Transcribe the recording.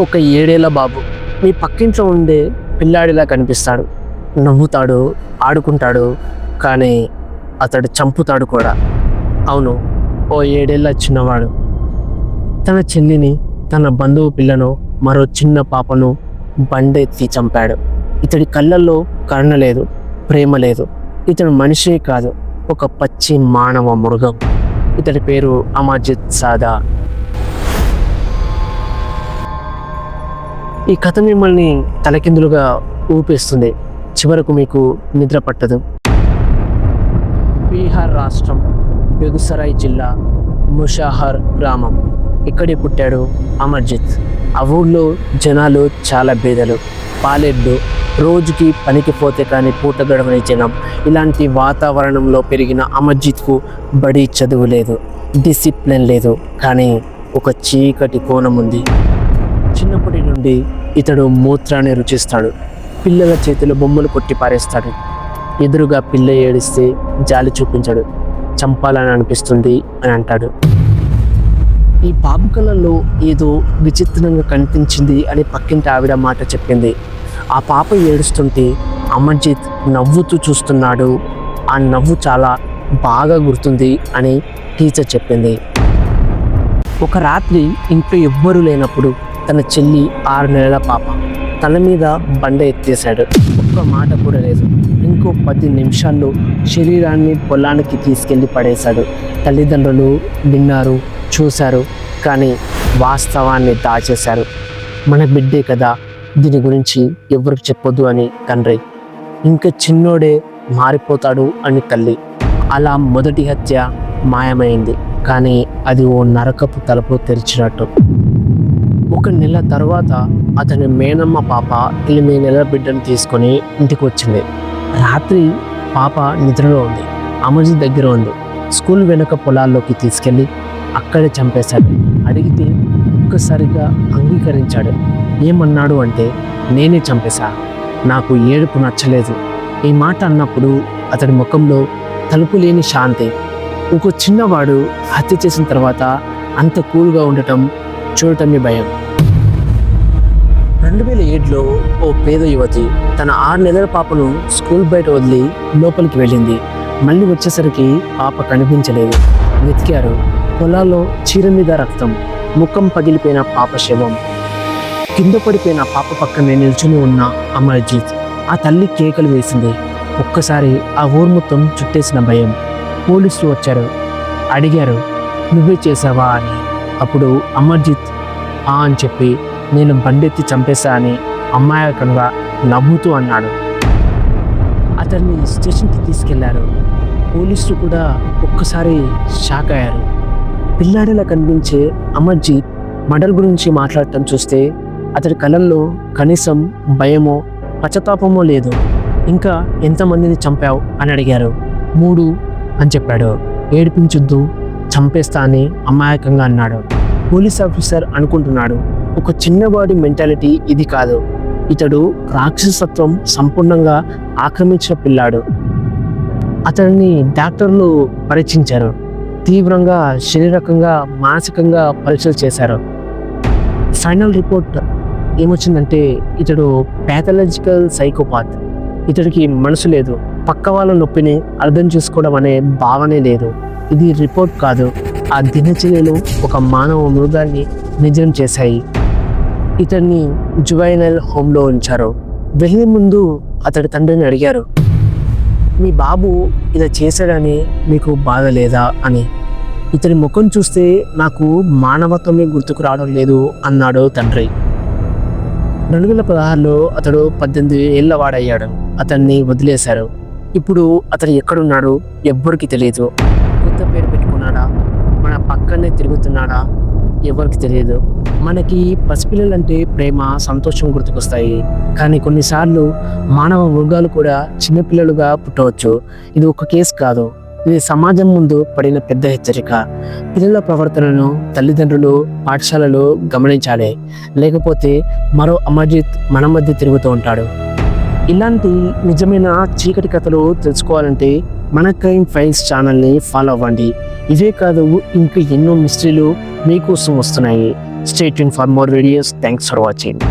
ఒక ఏడేళ్ళ బాబు. మీ పక్కింట్లో ఉండే పిల్లాడిలా కనిపిస్తాడు. నవ్వుతాడు ఆడుకుంటాడు కానీ అతడు చంపుతాడు కూడా. అవును ఓ ఏడేళ్ళ చిన్నవాడు. తన చెల్లిని తన బంధువు పిల్లను మరో చిన్న పాపను బండెత్తి చంపాడు. ఇతడి కళ్ళల్లో కరుణ లేదు ప్రేమ లేదు. ఇతడు మనిషే కాదు ఒక పచ్చి మానవ మృగం. ఇతడి పేరు అమాజిత్ సాదా. ఈ కథ మిమ్మల్ని తలకిందులుగా ఊపేస్తుంది. చివరకు మీకు నిద్ర పట్టదు. బీహార్ రాష్ట్రం బెగుసరాయ్ జిల్లా ముషాహర్ గ్రామం. ఇక్కడే పుట్టాడు అమర్జిత్. ఆ ఊళ్ళో జనాలు చాలా బేదలు. పాలెడ్డు రోజుకి పనికి పోతే కానీ పూట గడవని జనం. ఇలాంటి వాతావరణంలో పెరిగిన అమర్జిత్కు బడి చదువు లేదు. డిసిప్లిన్ లేదు. కానీ ఒక చీకటి కోణం ఉంది. చిన్నప్పటి నుండి ఇతడు మూత్రాన్ని రుచిస్తాడు. పిల్లల చేతిలో బొమ్మలు కొట్టి పారేస్తాడు. ఎదురుగా పిల్ల ఏడిస్తే జాలి చూపించాడు. చంపాలని అనిపిస్తుంది అని అంటాడు. ఈ బాబు కళల్లో ఏదో విచిత్రంగా కనిపించింది అని పక్కింటి ఆవిడ మాట చెప్పింది. ఆ పాప ఏడుస్తుంటే అమర్జిత్ నవ్వుతూ చూస్తున్నాడు. ఆ నవ్వు చాలా బాగా గుర్తుంది అని టీచర్ చెప్పింది. ఒక రాత్రి ఇంట్లో ఎవ్వరూ లేనప్పుడు తన చెల్లి ఆరు నెలల పాప. తల మీద బండ ఎత్తేశాడు. ఒక్క మాట కూడా లేదు. ఇంకో పది నిమిషాల్లో శరీరాన్ని పొలానికి తీసుకెళ్ళి పడేశాడు. తల్లిదండ్రులు విన్నారు చూశారు కానీ వాస్తవాన్ని దాచేశారు. మన బిడ్డే కదా దీని గురించి ఎవరికి చెప్పొద్దు అని తండ్రి. ఇంకా చిన్నోడే మారిపోతాడు అని తల్లి. అలా మొదటి హత్య మాయమైంది కానీ అది ఓ నరకపు తలుపు తెరిచినట్టు. ఒక నెల తర్వాత అతని మేనమ్మ పాప ఎనిమిది నెలల బిడ్డను తీసుకొని ఇంటికి వచ్చింది. రాత్రి పాప నిద్రలో ఉంది. అమర్జీ దగ్గర ఉంది. స్కూల్ వెనుక పొలాల్లోకి తీసుకెళ్ళి అక్కడే చంపేశాడు. అడిగితే ఒక్కసారిగా అంగీకరించాడు. ఏమన్నాడు అంటే నేనే చంపేశా. నాకు ఏడుపు నచ్చలేదు. ఈ మాట అన్నప్పుడు అతడి ముఖంలో తలుపు లేని శాంతి. ఇంకో చిన్నవాడు హత్య చేసిన తర్వాత అంత కూల్గా ఉండటం చూడటమే భయం. రెండు వేల ఏడులో ఓ పేద యువతి తన ఆరు నెలల పాపను స్కూల్ బయట వదిలి లోపలికి వెళ్ళింది. మళ్ళీ వచ్చేసరికి పాప కనిపించలేదు. వెతికారు. పొలాల్లో చీర మీద రక్తం ముఖం పగిలిపోయిన పాప శవం. కింద పడిపోయిన పాప పక్కనే నిల్చుని ఉన్న అమర్జిత్ ఆ తల్లి కేకలు వేసింది. ఒక్కసారి ఆ ఊరు మొత్తం చుట్టేసిన భయం. పోలీసులు వచ్చారు. అడిగారు నువ్వే చేసావా? అని. అప్పుడు అమర్జిత్ ఆ అని చెప్పి నేను బండెత్తి చంపేశా అని అమ్మాయకంగా నవ్వుతూ అన్నాడు. అతన్ని స్టేషన్కి తీసుకెళ్ళారు. పోలీసులు కూడా ఒక్కసారి షాక్ అయ్యారు. పిల్లాడిలా కనిపించే అమర్జీత్ మడల్ గురించి మాట్లాడటం చూస్తే అతడి కళల్లో కనీసం భయమో పశ్చాత్తాపమో లేదు. ఇంకా ఎంతమందిని చంపావు అని అడిగారు. మూడు అని చెప్పాడు. ఏడిపించొద్దు చంపేస్తా అని అమాయకంగా అన్నాడు. పోలీస్ ఆఫీసర్ అనుకుంటున్నాడు. ఒక చిన్నవాడి మెంటాలిటీ ఇది కాదు. ఇతడు రాక్షసత్వం సంపూర్ణంగా ఆక్రమించిన పిల్లాడు. అతడిని డాక్టర్లు పరీక్షించారు. తీవ్రంగా శారీరకంగా మానసికంగా పరీక్షలు చేశారు. ఫైనల్ రిపోర్ట్ ఏమొచ్చిందంటే ఇతడు ప్యాథలాజికల్ సైకోపాత్. ఇతడికి మనసు లేదు. పక్క వాళ్ళ నొప్పిని అర్థం చేసుకోవడం అనే భావనే లేదు. ఇది రిపోర్ట్ కాదు. ఆ దినచర్యలు ఒక మానవ మృగాన్ని నిజం చేశాయి. ఇతన్ని జువైనల్ హోమ్లో ఉంచారు. వెళ్ళే ముందు అతడి తండ్రిని అడిగారు మీ బాబు ఇలా చేశాడని మీకు బాధ లేదా? అని. ఇతని ముఖం చూస్తే నాకు మానవత్వమే గుర్తుకు రావడం లేదు అన్నాడు తండ్రి. రెండు వేల పదహారులో అతడు పద్దెనిమిది ఏళ్ళ వాడయ్యాడు. అతన్ని వదిలేశారు. ఇప్పుడు అతను ఎక్కడున్నాడు ఎవ్వరికి తెలియదు కొత్త పేరు పెట్టుకున్నాడా? మన పక్కనే తిరుగుతున్నాడా? ఎవరికి తెలియదు. మనకి పసిపిల్లలంటే ప్రేమ సంతోషం గుర్తుకొస్తాయి. కానీ కొన్నిసార్లు మానవ మృగాలు కూడా చిన్నపిల్లలుగా పుట్టవచ్చు. ఇది ఒక కేసు కాదు. ఇది సమాజం ముందు పడిన పెద్ద హెచ్చరిక. పిల్లల ప్రవర్తనను తల్లిదండ్రులు పాఠశాలలు గమనించాలి. లేకపోతే మరో అమర్జిత్ మన మధ్య తిరుగుతూ ఉంటాడు. ఇలాంటి నిజమైన చీకటి కథలు తెలుసుకోవాలంటే మన క్రైమ్ ఫైల్స్ ఛానల్ని ఫాలో అవ్వండి. ఇవే కాదు ఇంకా ఎన్నో మిస్టరీలు మీకోసం వస్తున్నాయి. Stay tuned for more videos thanks for watching